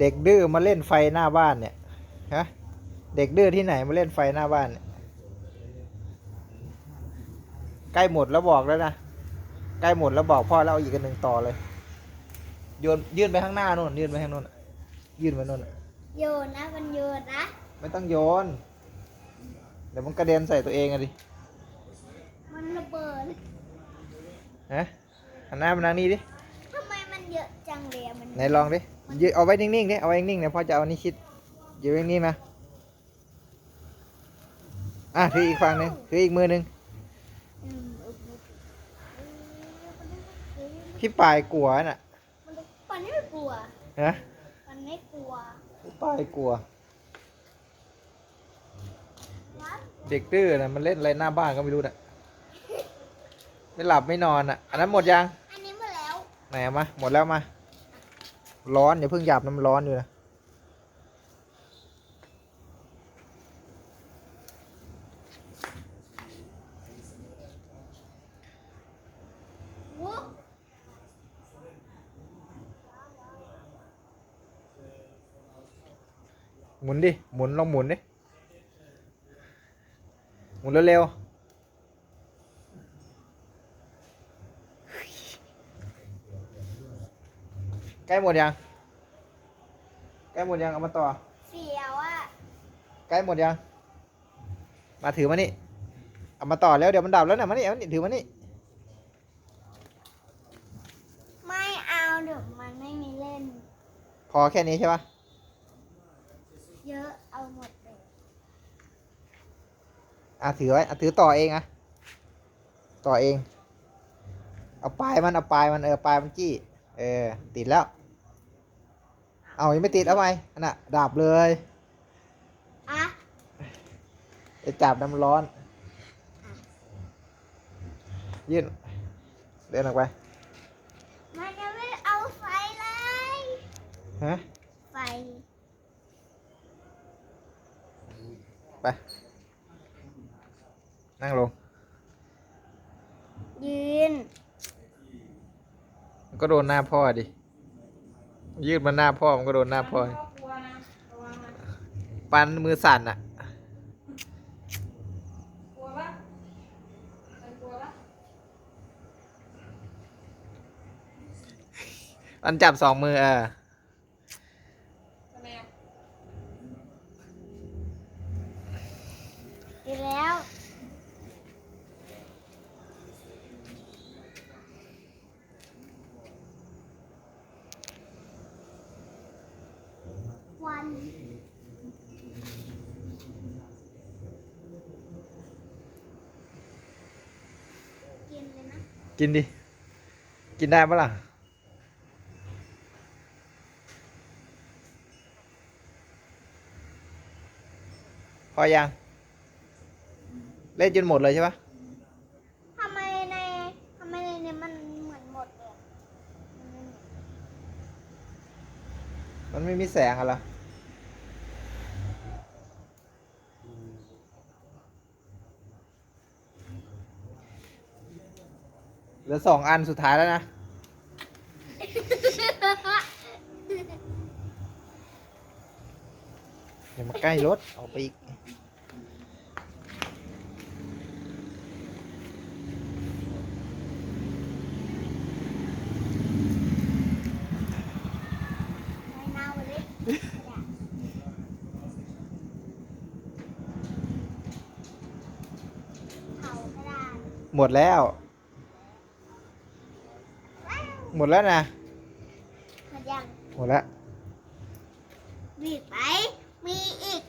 เด็กดื้อมาเล่นไฟหน้าบ้านเนี่ยฮะเด็กดื้อที่ไหนมาเล่นไฟหน้าบ้านเนี่ยใกล้หมดแล้วบอกแล้วนะใกล้หมดแล้วบอกพ่อแล้วเอาอีกอันหนึ่งต่อเลยโยนยื่นไปข้างหน้านู่นยื่นไปข้างนู่นน่ะยื่นไปนู่นน่ะโยนนะมันโยนนะไม่ต้องโยนเดี๋ยวมันกระเด็นใส่ตัวเองอะดิมันระเบิดฮะหันหน้ามาทางนี้ดิทำไมมันเยอะจังเลยอะมันไหนลองดิ ยืนเอาไว้นิ่งๆดิเอาไว้นิ่งๆเนี่ยพ่อจะเอานี่คิดยืนไว้นิ่งๆนะอะถืออีกฝั่งหนึ่งถืออีกมือหนึ่งอืมโอเคเออพี่ปายกลัวน่ะมันมันไม่กลัวฮะมันไม่กลัวพี่ปายกลัววัดเด็กดื้อนะมันเล่นอะไรหน้าบ้านก็ไม่รู้น่ะไม่หลับไม่นอนอะ อันนั้นหมดยัง อันนี้หมาแล้ว ไหนเอามาหมดแล้วมา ร้อนอย่าเพิ่งหยาบน้ำร้อนอยู่นะหมุนดิ หมุนลองหมุนดิ หมุนเร็วๆ ใกล้หมดยัง ใกล้หมดยังเอามาต่อ เสียวอะใกล้หมดยัง มาถือมานี่ เอามาต่อแล้วเดี๋ยวมันดับแล้วนะมานี่เอามานี่ถือมานี่ ไม่เอาเดี๋ยวมันไม่มีเล่น พอแค่นี้ใช่ปะเยอะเอาหมดเลยอะถือไว้อะถือต่อเองอะ ต่อเอง เอาปลายมันเอาปลายมันเออปลายมันจี้ เออติดแล้ว เอายังไม่ติดเอาไหมอันน่ะดับเลยอะจะจับน้ำร้อน ยื่นเดินออกไป มันจะไม่เอาไฟเลยฮะ ไฟ ไป นั่งลง ยืนมันก็โดนหน้าพ่อดิ ยืดมาหน้าพ่อมันก็โดนหน้าพ่อปันมือสั่นอะกลัวปะเออกลัวปะมันจับสองมือเออ ทำไมอะ ดีแล้ว วันกินเลยนะกินดิ กินได้ปะล่ะ พอยัง เล่นจนหมดเลยใช่ปะทำไมในทำไมในนี้มันเหมือนหมดเลยมันไม่มีมันไม่มีแสงอะไรอ เหลือสองอันสุดท้ายแล้วนะ อย่ามาใกล้รถออกไปอีกไม่เน่าเลยเผาก็ได้หมดแล้ว หมดแล้วนะ หมดยังหมดแล้วบีบไปมีอีก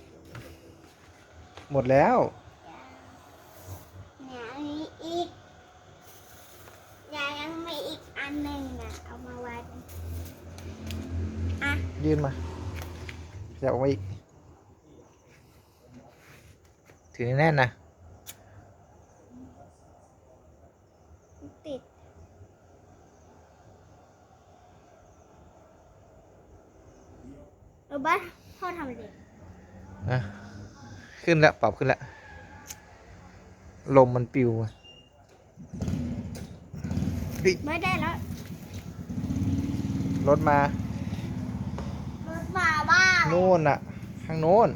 หมดแล้ว เนี่ยมีอีกยังยังมีอีกอันหนึ่งนะเอามาไว้อะยื่นมาจะเอาไว้อีก ถือแน่นๆนะ เออบ้านพ่อทำอะไรนะขึ้นแล้วปรับขึ้นแล้วลมมันปิวอะเฮ้ยไม่ได้แล้ว รถมา รถมานู่นน่ะข้างโน้น